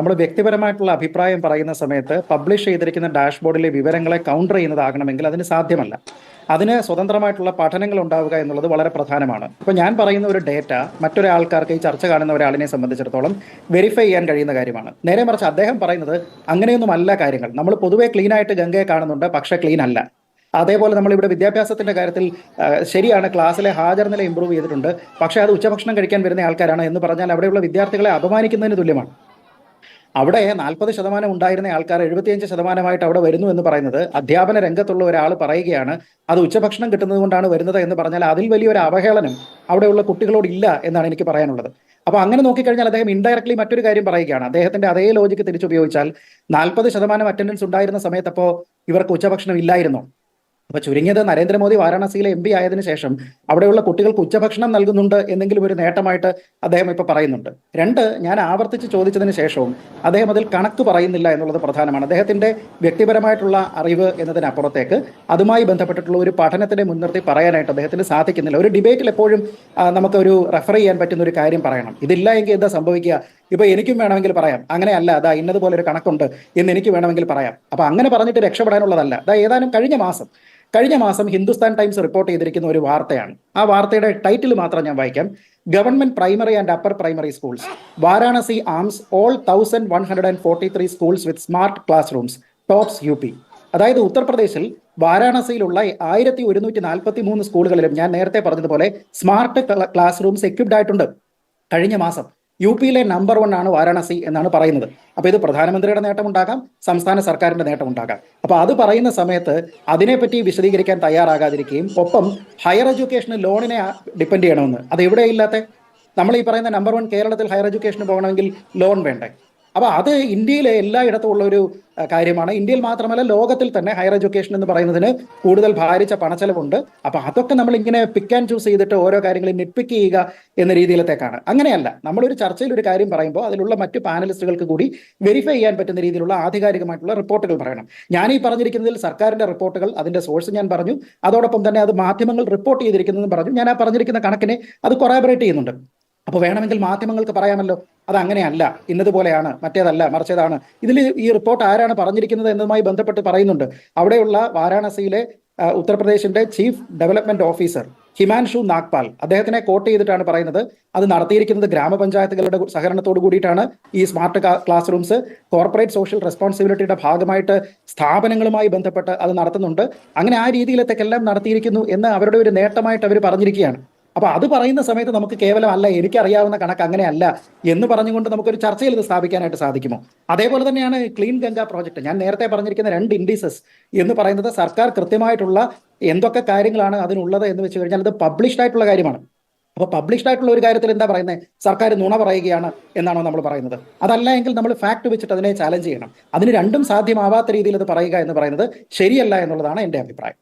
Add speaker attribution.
Speaker 1: നമ്മൾ വ്യക്തിപരമായിട്ടുള്ള അഭിപ്രായം പറയുന്ന സമയത്ത് പബ്ലിഷ് ചെയ്തിരിക്കുന്ന ഡാഷ്ബോർഡിലെ വിവരങ്ങളെ കൗണ്ടർ ചെയ്യുന്നതാകണമെങ്കിൽ അതിന് സാധ്യമല്ല. അതിന് സ്വതന്ത്രമായിട്ടുള്ള പഠനങ്ങൾ ഉണ്ടാവുക എന്നുള്ളത് വളരെ പ്രധാനമാണ്. ഇപ്പോൾ ഞാൻ പറയുന്ന ഒരു ഡേറ്റ മറ്റൊരാൾക്കാർക്ക് ഈ ചർച്ച കാണുന്ന ഒരാളിനെ സംബന്ധിച്ചിടത്തോളം വെരിഫൈ ചെയ്യാൻ കഴിയുന്ന കാര്യമാണ്. നേരെ മറിച്ച് അദ്ദേഹം പറയുന്നത് അങ്ങനെയൊന്നും അല്ല കാര്യങ്ങൾ. നമ്മൾ പൊതുവേ ക്ലീൻ ആയിട്ട് ഗംഗയെ കാണുന്നുണ്ട് പക്ഷേ ക്ലീൻ അല്ല. അതേപോലെ നമ്മളിവിടെ വിദ്യാഭ്യാസത്തിന്റെ കാര്യത്തിൽ ശരിയാണ് ക്ലാസ്സിലെ ഹാജർ നില ഇമ്പ്രൂവ് ചെയ്തിട്ടുണ്ട്. പക്ഷേ അത് ഉച്ചഭക്ഷണം കഴിക്കാൻ വരുന്ന ആൾക്കാരാണ് എന്ന് പറഞ്ഞാൽ അവിടെയുള്ള വിദ്യാർത്ഥികളെ അപമാനിക്കുന്നതിന് തുല്യമാണ്. അവിടെ നാൽപ്പത് ശതമാനം ഉണ്ടായിരുന്ന ആൾക്കാർ എഴുപത്തിയഞ്ച് ശതമാനമായിട്ട് അവിടെ വരുന്നു എന്ന് പറയുന്നത് അധ്യാപന രംഗത്തുള്ള ഒരാൾ പറയുകയാണ് അത് ഉച്ചഭക്ഷണം കിട്ടുന്നത് കൊണ്ടാണ് വരുന്നത് എന്ന് പറഞ്ഞാൽ അതിൽ വലിയൊരു അവഹേളനം അവിടെയുള്ള കുട്ടികളോട് ഇല്ല എന്നാണ് എനിക്ക് പറയാനുള്ളത്. അപ്പൊ അങ്ങനെ നോക്കിക്കഴിഞ്ഞാൽ അദ്ദേഹം ഇൻഡയറക്ട്ലി മറ്റൊരു കാര്യം പറയുകയാണ്. അദ്ദേഹത്തിന്റെ അതേ ലോജിക്ക് തിരിച്ചുപയോഗിച്ചാൽ നാൽപ്പത് ശതമാനം അറ്റൻഡൻസ് ഉണ്ടായിരുന്ന സമയത്തപ്പോ ഇവർക്ക് ഉച്ചഭക്ഷണം ഇല്ലായിരുന്നോ? അപ്പൊ ചുരുങ്ങിയത് നരേന്ദ്രമോദി വാരാണസിയിലെ എം പി ആയതിനു ശേഷം അവിടെയുള്ള കുട്ടികൾക്ക് ഉച്ചഭക്ഷണം നൽകുന്നുണ്ട് എന്തെങ്കിലും ഒരു നേട്ടമായിട്ട് അദ്ദേഹം ഇപ്പൊ പറയുന്നുണ്ട്. രണ്ട് ഞാൻ ആവർത്തിച്ച് ചോദിച്ചതിന് ശേഷവും അദ്ദേഹം അതിൽ കണക്ക് പറയുന്നില്ല എന്നുള്ളത് പ്രധാനമാണ്. അദ്ദേഹത്തിന്റെ വ്യക്തിപരമായിട്ടുള്ള അറിവ് എന്നതിനപ്പുറത്തേക്ക് അതുമായി ബന്ധപ്പെട്ടിട്ടുള്ള ഒരു പഠനത്തിനെ മുൻനിർത്തി പറയാനായിട്ട് അദ്ദേഹത്തിന് സാധിക്കുന്നില്ല. ഒരു ഡിബേറ്റിൽ എപ്പോഴും നമുക്ക് നമുക്കൊരു റെഫർ ചെയ്യാൻ പറ്റുന്ന ഒരു കാര്യം പറയണം. ഇതില്ല എങ്കിൽ എന്താ സംഭവിക്കുക? ഇപ്പൊ എനിക്കും വേണമെങ്കിൽ പറയാം. അങ്ങനെയല്ല അതാ ഇന്നതുപോലെ ഒരു കണക്കുണ്ട് എന്ന് എനിക്ക് വേണമെങ്കിൽ പറയാം. അപ്പൊ അങ്ങനെ പറഞ്ഞിട്ട് രക്ഷപ്പെടാനുള്ളതല്ല. അതാ ഏതാനും കഴിഞ്ഞ മാസം കഴിഞ്ഞ മാസം ഹിന്ദുസ്ഥാൻ ടൈംസ് റിപ്പോർട്ട് ചെയ്തിരിക്കുന്ന ഒരു വാർത്തയാണ്. ആ വാർത്തയുടെ ടൈറ്റിൽ മാത്രം ഞാൻ വായിക്കാം. Government primary and upper primary schools. Varanasi arms all thousand one hundred and forty three schools with smart class rooms tops U P. അതായത് ഉത്തർപ്രദേശിൽ വാരാണസിയിലുള്ള ആയിരത്തി ഒരുന്നൂറ്റി നാൽപ്പത്തി മൂന്ന് സ്കൂളുകളിലും ഞാൻ നേരത്തെ പറഞ്ഞതുപോലെ സ്മാർട്ട് ക്ലാസ് റൂംസ് എക്വിപ്ഡ് ആയിട്ടുണ്ട്. കഴിഞ്ഞ മാസം യു പിയിലെ നമ്പർ വൺ ആണ് വാരാണസി എന്നാണ് പറയുന്നത്. അപ്പോൾ ഇത് പ്രധാനമന്ത്രിയുടെ നേട്ടമുണ്ടാകാം സംസ്ഥാന സർക്കാരിന്റെ നേട്ടമുണ്ടാകാം. അപ്പോൾ അത് പറയുന്ന സമയത്ത് അതിനെപ്പറ്റി വിശദീകരിക്കാൻ തയ്യാറാകാതിരിക്കുകയും ഒപ്പം ഹയർ എഡ്യൂക്കേഷന് ലോണിനെ ഡിപ്പെൻഡ് ചെയ്യണമെന്ന്. അത് എവിടെയില്ലാത്ത നമ്മൾ ഈ പറയുന്ന നമ്പർ വൺ കേരളത്തിൽ ഹയർ എഡ്യൂക്കേഷന് പോകണമെങ്കിൽ ലോൺ വേണ്ടേ? അപ്പൊ അത് ഇന്ത്യയിലെ എല്ലായിടത്തും ഉള്ള ഒരു കാര്യമാണ്. ഇന്ത്യയിൽ മാത്രമല്ല ലോകത്തിൽ തന്നെ ഹയർ എഡ്യൂക്കേഷൻ എന്ന് പറയുന്നതിന് കൂടുതൽ ഭാരിച്ച പണച്ചെലവുണ്ട്. അപ്പൊ അതൊക്കെ നമ്മൾ ഇങ്ങനെ പിക്ക് ആൻഡ് ചൂസ് ചെയ്തിട്ട് ഓരോ കാര്യങ്ങളും നെറ്റ്പിക്ക് ചെയ്യുക എന്ന രീതിയിലത്തേക്കാണ്. അങ്ങനെയല്ല നമ്മളൊരു ചർച്ചയിൽ ഒരു കാര്യം പറയുമ്പോൾ അതിലുള്ള മറ്റു പാനലിസ്റ്റുകൾക്ക് കൂടി വെരിഫൈ ചെയ്യാൻ പറ്റുന്ന രീതിയിലുള്ള ആധികാരികമായിട്ടുള്ള റിപ്പോർട്ടുകൾ പറയണം. ഞാൻ ഈ പറഞ്ഞിരിക്കുന്നതിൽ സർക്കാരിന്റെ റിപ്പോർട്ടുകൾ അതിന്റെ സോഴ്സ് ഞാൻ പറഞ്ഞു. അതോടൊപ്പം തന്നെ അത് മാധ്യമങ്ങൾ റിപ്പോർട്ട് ചെയ്തിരിക്കുന്നതെന്ന് പറഞ്ഞു. ഞാൻ ആ പറഞ്ഞിരിക്കുന്ന കണക്കിനെ അത് കൊറാബറേറ്റ് ചെയ്യുന്നുണ്ട്. അപ്പോൾ വേണമെങ്കിൽ മാധ്യമങ്ങൾക്ക് പറയാമല്ലോ. അത് അങ്ങനെയല്ല. ഇന്നതുപോലെയാണ്. മറ്റേതല്ല. മറിച്ചതാണ്. ഇതിൽ ഈ റിപ്പോർട്ട് ആരാണ് പറഞ്ഞിരിക്കുന്നത് എന്നതുമായി ബന്ധപ്പെട്ട് പറയുന്നുണ്ട്. അവിടെയുള്ള വാരാണസിയിലെ ഉത്തർപ്രദേശിന്റെ chief development officer Himanshu Nagpal. അദ്ദേഹത്തിനെ കോട്ട് ചെയ്തിട്ടാണ് പറയുന്നത്. അത് നടത്തിയിരിക്കുന്നത് ഗ്രാമപഞ്ചായത്തുകളുടെ സഹകരണത്തോട് കൂടിയിട്ടാണ്. ഈ smart class rooms corporate social റെസ്പോൺസിബിലിറ്റിയുടെ ഭാഗമായിട്ട് സ്ഥാപനങ്ങളുമായി ബന്ധപ്പെട്ട് അത് നടത്തുന്നുണ്ട്. അങ്ങനെ ആ രീതിയിലത്തേക്കെല്ലാം നടത്തിയിരിക്കുന്നു എന്ന് അവരുടെ ഒരു നേട്ടമായിട്ട് അവർ പറഞ്ഞിരിക്കുകയാണ്. അപ്പൊ അത് പറയുന്ന സമയത്ത് നമുക്ക് കേവലം അല്ല എനിക്കറിയാവുന്ന കണക്ക് അങ്ങനെയല്ല എന്ന് പറഞ്ഞുകൊണ്ട് നമുക്കൊരു ചർച്ചയിൽ ഇത് സ്ഥാപിക്കാനായിട്ട് സാധിക്കുമോ? അതേപോലെ തന്നെയാണ് ക്ലീൻ ഗംഗ പ്രോജക്റ്റ് ഞാൻ നേരത്തെ പറഞ്ഞിരിക്കുന്ന രണ്ട് ഇൻഡീസസ് എന്ന് പറയുന്നത് സർക്കാർ കൃത്യമായിട്ടുള്ള എന്തൊക്കെ കാര്യങ്ങളാണ് അതിനുള്ളത് എന്ന് വെച്ച് കഴിഞ്ഞാൽ അത് പബ്ലിഷ്ഡ് ആയിട്ടുള്ള കാര്യമാണ്. അപ്പൊ പബ്ലിഷ്ഡ് ആയിട്ടുള്ള ഒരു കാര്യത്തിൽ എന്താ പറയുന്നത് സർക്കാർ നുണ പറയുകയാണ് എന്നാണോ നമ്മൾ പറയുന്നത്. അതല്ല എങ്കിൽ നമ്മൾ ഫാക്ട് വെച്ചിട്ട് അതിനെ ചാലഞ്ച് ചെയ്യണം. അതിന് രണ്ടും സാധ്യമാവാത്ത രീതിയിൽ അത് പറയുക എന്ന് പറയുന്നത് ശരിയല്ല എന്നുള്ളതാണ് എന്റെ അഭിപ്രായം.